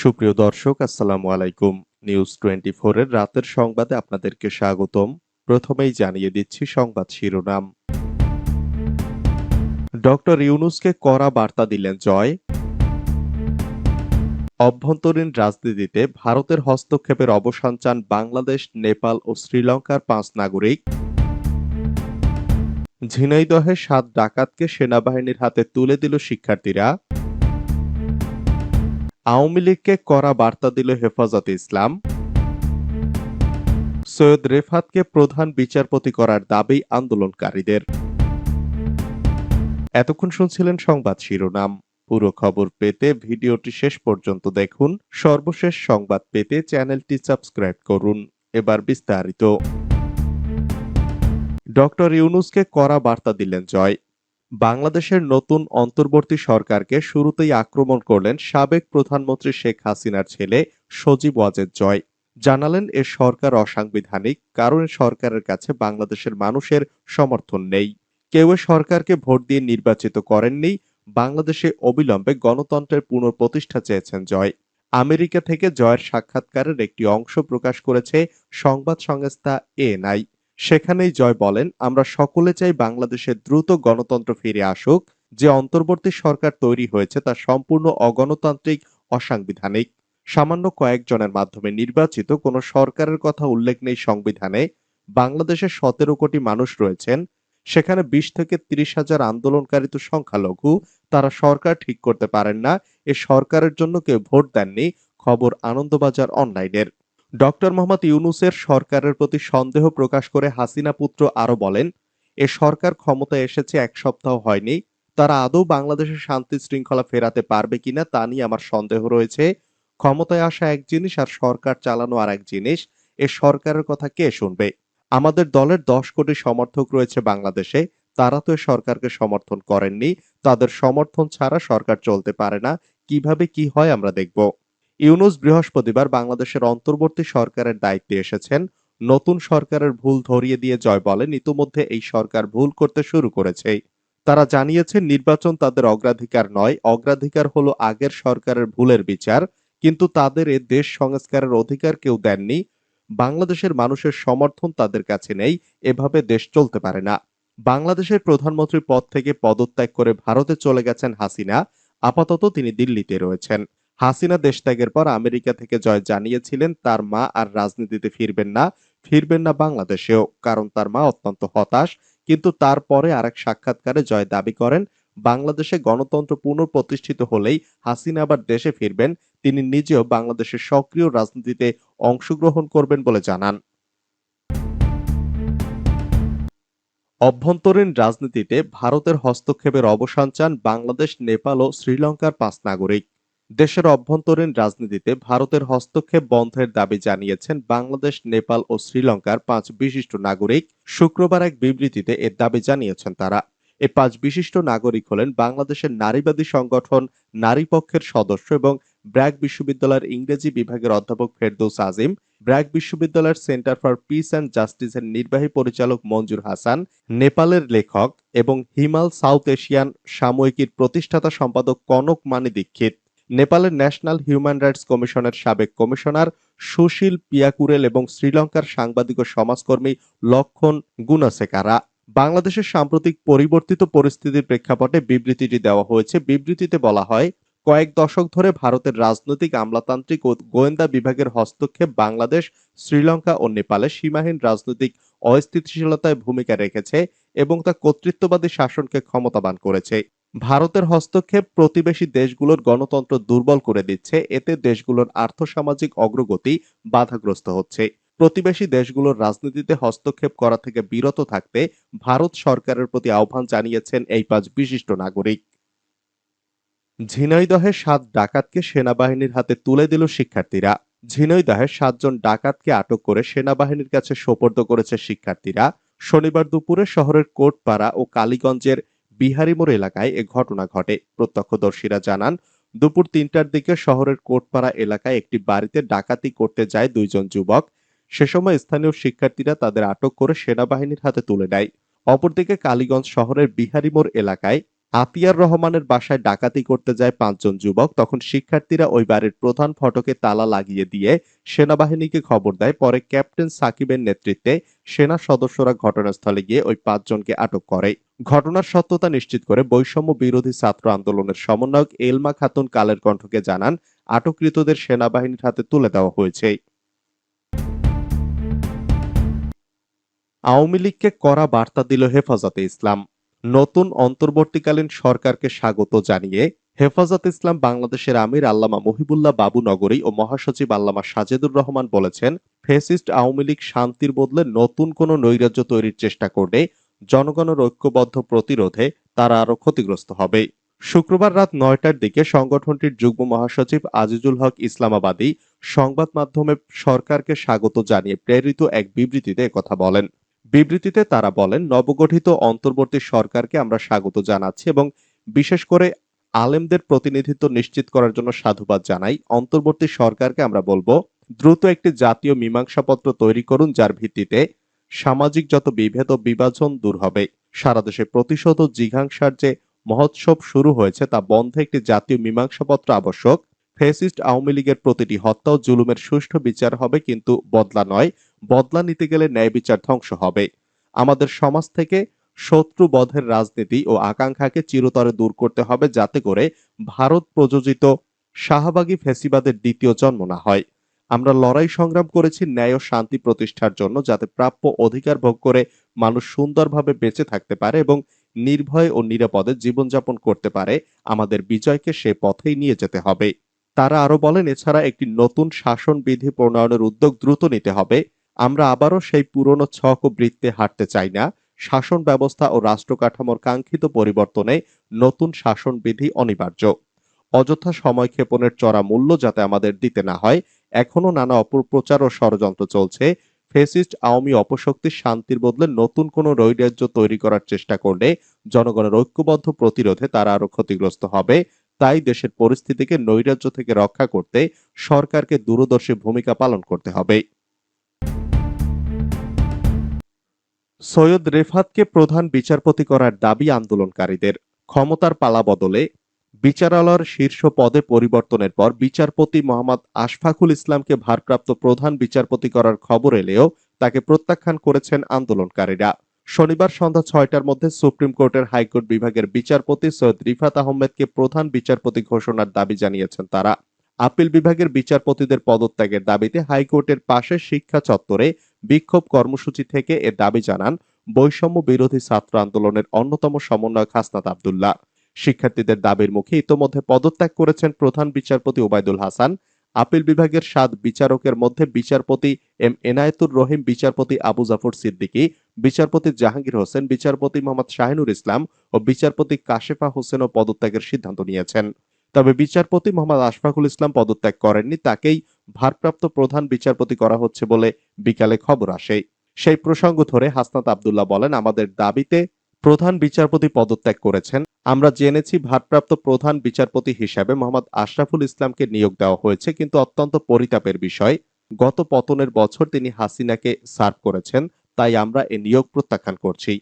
সুপ্রিয় দর্শক, আসসালামু আলাইকুম। নিউজ টোয়েন্টি এর রাতের সংবাদে আপনাদেরকে স্বাগতম। প্রথমেই জানিয়ে দিচ্ছি সংবাদ শিরোনাম। ডক্টর ইউনুসকে কড়া বার্তা দিলেন জয়। অভ্যন্তরীণ রাজনীতিতে ভারতের হস্তক্ষেপের অবসান চান বাংলাদেশ, নেপাল ও শ্রীলঙ্কার পাঁচ নাগরিক। ঝিনাইদহে সাত ডাকাতকে সেনাবাহিনীর হাতে তুলে দিল শিক্ষার্থীরা। আওয়ামী লীগকে কড়া বার্তা দিল হেফাজতে ইসলাম। সৈয়দ রেফাতকে প্রধান বিচারপতি করার দাবি আন্দোলনকারীদের। এতক্ষণ শুনছিলেন সংবাদ শিরোনাম। পুরো খবর পেতে ভিডিওটি শেষ পর্যন্ত দেখুন। সর্বশেষ সংবাদ পেতে চ্যানেলটি সাবস্ক্রাইব করুন। এবার বিস্তারিত। ডক্টর ইউনুসকে কড়া বার্তা দিলেন জয়। বাংলাদেশের নতুন অন্তর্বর্তী সরকারকে শুরুতেই আক্রমণ করলেন সাবেক প্রধানমন্ত্রী শেখ হাসিনার ছেলে সজীব ওয়াজেদ জয়। জানালেন, এ সরকার অসাংবিধানিক, কারণ সরকারের কাছে বাংলাদেশের মানুষের সমর্থন নেই। কেউ সরকারকে ভোট দিয়ে নির্বাচিত করেননি, বাংলাদেশে অবিলম্বে গণতন্ত্রের পুনঃপ্রতিষ্ঠা চেয়েছেন জয়। আমেরিকা থেকে জয়ের সাক্ষাৎকারের একটি অংশ প্রকাশ করেছে সংবাদ সংস্থা এএনআই। সেখানেই জয় বলেন, আমরা সকলে চাই বাংলাদেশে দ্রুত গণতন্ত্র ফিরে আসুক। যে অন্তর্বর্তী সরকার তৈরি হয়েছে তা সম্পূর্ণ অগণতান্ত্রিক, অসাংবিধানিক। সামান্য কয়েকজনের মাধ্যমে নির্বাচিত কোনো সরকারের কথা উল্লেখ নেই সংবিধানে। বাংলাদেশে সতেরো কোটি মানুষ রয়েছেন। সেখানে বিশ থেকে তিরিশ হাজার আন্দোলনকারী তো সংখ্যালঘু। তারা সরকার ঠিক করতে পারেন না। এ সরকারের জন্য কেউ ভোট দেননি। খবর আনন্দবাজার অনলাইনের। ডক্টর মোহাম্মদ ইউনুসের সরকারের প্রতি সন্দেহ প্রকাশ করে হাসিনা পুত্র আরও বলেন, এ সরকার ক্ষমতায় এসেছে, এক সপ্তাহ হয়নি। তারা আদৌ বাংলাদেশের শান্তি শৃঙ্খলা ফেরাতে পারবে কিনা তা নিয়ে আমার সন্দেহ রয়েছে। ক্ষমতায় আসা এক জিনিস আর সরকার চালানো আর এক জিনিস। এ সরকারের কথা কে শুনবে? আমাদের দলের দশ কোটি সমর্থক রয়েছে বাংলাদেশে। তারা তো সরকারকে সমর্থন করেননি। তাদের সমর্থন ছাড়া সরকার চলতে পারে না। কীভাবে কি হয় আমরা দেখব। ইউনুস বৃহস্পতিবার বাংলাদেশের অন্তর্বর্তী সরকারের দায়িত্বে এসেছেন। নতুন সরকারের ভুল ধরিয়ে দিয়ে জয় বলেন। ইতোমধ্যে এই সরকার ভুল করতে শুরু করেছে। তারা জানিয়েছে নির্বাচন তাদের অগ্রাধিকার নয়। অগ্রাধিকার হলো আগের সরকারের ভুলের বিচার। কিন্তু তাদের এ দেশ সংস্কারের অধিকার কেউ দেননি। বাংলাদেশের মানুষের সমর্থন তাদের কাছে নেই। এভাবে দেশ চলতে পারে না। বাংলাদেশের প্রধানমন্ত্রী পদ থেকে পদত্যাগ করে ভারতে চলে গেছেন হাসিনা। আপাতত তিনি দিল্লিতে রয়েছেন। হাসিনা দেশত্যাগের পর আমেরিকা থেকে জয় জানিয়েছিলেন, তার মা আর রাজনীতিতে ফিরবেন না ফিরবেন না বাংলাদেশেও, কারণ তার মা অত্যন্ত হতাশ, কিন্তু তারপরে আরেক সাক্ষাৎকারে জয় দাবি করেন, বাংলাদেশে গণতন্ত্র পুনঃপ্রতিষ্ঠিত হলেই হাসিনা আবার দেশে ফিরবেন, তিনি নিজেও বাংলাদেশের সক্রিয় রাজনীতিতে অংশগ্রহণ করবেন বলে জানান। অভ্যন্তরীণ রাজনীতিতে ভারতের হস্তক্ষেপের অবসান চান বাংলাদেশ, নেপাল ও শ্রীলঙ্কার পাঁচ নাগরিক। দেশের অভ্যন্তরীণ রাজনীতিতে ভারতের হস্তক্ষেপ বন্ধের দাবি জানিয়েছেন বাংলাদেশ, নেপাল ও শ্রীলঙ্কার পাঁচ বিশিষ্ট নাগরিক। শুক্রবার এক বিবৃতিতে এর দাবি জানিয়েছেন তারা। এ পাঁচ বিশিষ্ট নাগরিক হলেন বাংলাদেশের নারীবাদী সংগঠন, নারী পক্ষের সদস্য এবং ব্র্যাক বিশ্ববিদ্যালয়ের ইংরেজি বিভাগের অধ্যাপক ফেরদৌস আজিম, ব্র্যাক বিশ্ববিদ্যালয়ের সেন্টার ফর পিস অ্যান্ড জাস্টিসের নির্বাহী পরিচালক মঞ্জুর হাসান, নেপালের লেখক এবং হিমাল সাউথ এশিয়ান সাময়িকীর প্রতিষ্ঠাতা সম্পাদক কনক মানি দীক্ষিত নেপালের ন্যাশনাল হিউম্যান রাইটস কমিশনের সাবেক কমিশনার সুশীল পিয়াকুরেল এবং শ্রীলঙ্কার সাংবাদিক ও সমাজকর্মী লক্ষণ গুনাসেকারা। বাংলাদেশের সাম্প্রতিক পরিবর্তিত পরিস্থিতির প্রেক্ষাপটে বিবৃতিটি দেওয়া হয়েছে। বিবৃতিতে বলা হয়, কয়েক দশক ধরে ভারতের রাজনৈতিক, আমলাতান্ত্রিক ও গোয়েন্দা বিভাগের হস্তক্ষেপ বাংলাদেশ, শ্রীলঙ্কা ও নেপালে সীমাহীন রাজনৈতিক অস্থিতিশীলতায় ভূমিকা রেখেছে এবং তা কর্তৃত্ববাদী শাসনকে ক্ষমতাবান করেছে। ভারতের হস্তক্ষেপ প্রতিবেশী দেশগুলোর গণতন্ত্র দুর্বল করে দিচ্ছে। এতে দেশগুলোর আর্থসামাজিক অগ্রগতি বাধাগ্রস্ত হচ্ছে। প্রতিবেশী দেশগুলোর রাজনীতিতে হস্তক্ষেপ করা থেকে বিরত থাকতে ভারত সরকারের প্রতি আহ্বান জানিয়েছেন এই পাঁচ বিশিষ্ট নাগরিক। ঝিনাইদহে সাত ডাকাতকে সেনাবাহিনীর হাতে তুলে দিল শিক্ষার্থীরা। ঝিনাইদহে সাতজন ডাকাতকে আটক করে সেনাবাহিনীর কাছে সোপর্দ করেছে শিক্ষার্থীরা। শনিবার দুপুরে শহরের কোটপাড়া ও কালীগঞ্জের বিহারীমোড় এলাকায় এ ঘটনা ঘটে। প্রত্যক্ষদর্শীরা জানান, দুপুর তিনটার দিকে শহরের কোটপাড়া এলাকায় একটি বাড়িতে ডাকাতি করতে যায় দুইজন যুবক। সে সময় স্থানীয় শিক্ষার্থীরা তাদের আটক করে সেনাবাহিনীর হাতে তুলে নেয় অপরদিকে কালীগঞ্জ শহরের বিহারীমোড় এলাকায় আতিয়ার রহমানের বাসায় ডাকাতি করতে যায় পাঁচজন যুবক, তখন শিক্ষার্থীরা ওই বাড়ির প্রধান ফটকে তালা লাগিয়ে দিয়ে সেনাবাহিনীকে খবর দেয়। পরে ক্যাপ্টেন সাকিবের নেতৃত্বে সেনা সদস্যরা ঘটনাস্থলে গিয়ে ওই পাঁচজনকে আটক করে। ঘটনার সত্যতা নিশ্চিত করে বৈষম্য বিরোধী ছাত্র আন্দোলনের সমন্বয়ক এলমা খাতুন কালের কণ্ঠকে জানান, আটককৃতদের সেনাবাহিনীর হাতে তুলে দেওয়া হয়েছে। আওয়ামী লীগকে কড়া বার্তা দিল হেফাজতে ইসলাম। নতুন অন্তর্বর্তীকালীন সরকারকে স্বাগত জানিয়ে হেফাজত ইসলাম বাংলাদেশের আমির আল্লামা মহিবুল্লাহ বাবু নগরী ও মহাসচিব আল্লামা সাজেদুর রহমান বলেছেন, ফেসিস্ট আওয়ামী লীগ শান্তির বদলে নতুন কোনো নৈরাজ্য তৈরির চেষ্টা করলে জনগণের ঐক্যবদ্ধ প্রতিরোধে তারা আরও ক্ষতিগ্রস্ত হবে। শুক্রবার রাত নয়টার দিকে সংগঠনটির যুগ্ম মহাসচিব আজিজুল হক ইসলামাবাদী সংবাদ মাধ্যমে সরকারকে স্বাগত জানিয়ে প্রেরিত এক বিবৃতিতে কথা বলেন। বিবৃতিতে তারা বলেন, নবগঠিত অন্তর্বর্তী সরকারকে আমরা স্বাগত জানাচ্ছি এবং বিশেষ করে আলেমদের প্রতিনিধিত্ব নিশ্চিত করার জন্য সাধুবাদ জানাই। অন্তর্বর্তী সরকারকে আমরা বলব, দ্রুত একটি জাতীয় মীমাংসাপত্র তৈরি করুন যার ভিত্তিতে সামাজিক যত বিভেদ ও বিভাজন দূর হবে, সারা দেশে প্রতিশোধ ও জিঘাংসার যে মহোৎসব শুরু হয়েছে তা বন্ধে একটি জাতীয় মীমাংসাপত্র আবশ্যক। ফেসিস্ট আওয়ামী লীগের প্রতিটি হত্যা ও জুলুমের সুষ্ঠু বিচার হবে, কিন্তু বদলা নয়। বদলা নিতে গেলে ন্যায় বিচার ধ্বংস হবে। আমাদের সমাজ থেকে শত্রু বধের রাজনীতি ও আকাঙ্ক্ষাকে চিরতরে দূর করতে হবে যাতে করে ভারত প্রযোজিত শাহবাগী ফেসিবাদের দ্বিতীয় জন্ম না হয়। আমরা লড়াই সংগ্রাম করেছি ন্যায় ও শান্তি প্রতিষ্ঠার জন্য যাতে প্রাপ্য অধিকার ভোগ করে মানুষ সুন্দরভাবে বেঁচে থাকতে পারে এবং নির্ভয়ে ও নিরাপদে জীবনযাপন করতে পারে। আমাদের বিজয়কে সে পথেই নিয়ে যেতে হবে। তারা আরও বলেন, এছাড়া একটি নতুন শাসন বিধি প্রণয়নের উদ্যোগ দ্রুত নিতে হবে। আমরা আবারও সেই পুরনো ছক ও বৃত্তে হাঁটতে চাই না। শাসন ব্যবস্থা ও রাষ্ট্র কাঠামোর কাঙ্ক্ষিত পরিবর্তনে নতুন শাসন বিধি অনিবার্য। অযথা সময় ক্ষেপণের চড়া মূল্য যাতে আমাদের দিতে না হয় এখনও নানা অপপ্রচার ও ষড়যন্ত্র চলছে। ফেসিস্ট আওয়ামী অপশক্তি শান্তির বদলে নতুন কোনো নৈরাজ্য তৈরি করার চেষ্টা করলে জনগণের ঐক্যবদ্ধ প্রতিরোধে তারা আরও ক্ষতিগ্রস্ত হবে। তাই দেশের পরিস্থিতিকে নৈরাজ্য থেকে রক্ষা করতে সরকারকে দূরদর্শী ভূমিকা পালন করতে হবে। সৈয়দ রেফাতকে প্রধান বিচারপতি করার দাবি আন্দোলনকারীদের। ক্ষমতার পালা বদলে বিচারালয়ের শীর্ষ পদে পরিবর্তনের পর বিচারপতি মোহাম্মদ আশফাকুল ইসলামকে ভারপ্রাপ্ত প্রধান বিচারপতি করার খবর এলেও তাকে প্রত্যাখ্যান করেছেন আন্দোলনকারীরা। শনিবার সন্ধ্যা ছয়টার মধ্যে সুপ্রিম কোর্টের হাইকোর্ট বিভাগের বিচারপতি সৈয়দ রিফাত আহমেদকে প্রধান বিচারপতি ঘোষণার দাবি জানিয়েছেন তারা। আপিল বিভাগের বিচারপতিদের পদত্যাগের দাবিতে হাইকোর্টের পাশে শিক্ষা চত্বরে বিক্ষোভ কর্মসূচি থেকে এ দাবি জানান বৈষম্য বিরোধী ছাত্র আন্দোলনের অন্যতম সমন্বয়ক হাসনাত আবদুল্লাহ। শিক্ষার্থীদের দাবির মুখে ইতোমধ্যে পদত্যাগ করেছেন প্রধান বিচারপতি ওবায়দুল হাসান। আপিল বিভাগের সাত বিচারকের মধ্যে বিচারপতি এম এনায়েতুর রহিম, বিচারপতি আবু জাফর সিদ্দিকী, বিচারপতি জাহাঙ্গীর হোসেন, বিচারপতি মোহাম্মদ শাহিনুর ইসলাম ও বিচারপতি কাশেফা হোসেনও পদত্যাগের সিদ্ধান্ত নিয়েছেন। তবে বিচারপতি মোহাম্মদ আশফাকুল ইসলাম পদত্যাগ করেননি, তাকেই ভারপ্রাপ্ত প্রধান বিচারপতি করা হচ্ছে বলে বিকালে খবর আসে। সেই প্রসঙ্গ ধরে হাসনাত আবদুল্লাহ বলেন, আমাদের দাবিতে প্রধান বিচারপতি পদত্যাগ করেছেন। আমরা জেনেছি ভারপ্রাপ্ত প্রধান বিচারপতি হিসাবে মোহাম্মদ আশরাফুল ইসলামকে নিয়োগ দেওয়া হয়েছে, কিন্তু অত্যন্ত পরিতাপের বিষয়। গত পতনের বছর তিনি হাসিনাকে সার্ভ করেছেন, তাই আমরা এ নিয়োগ প্রত্যাখ্যান করছি।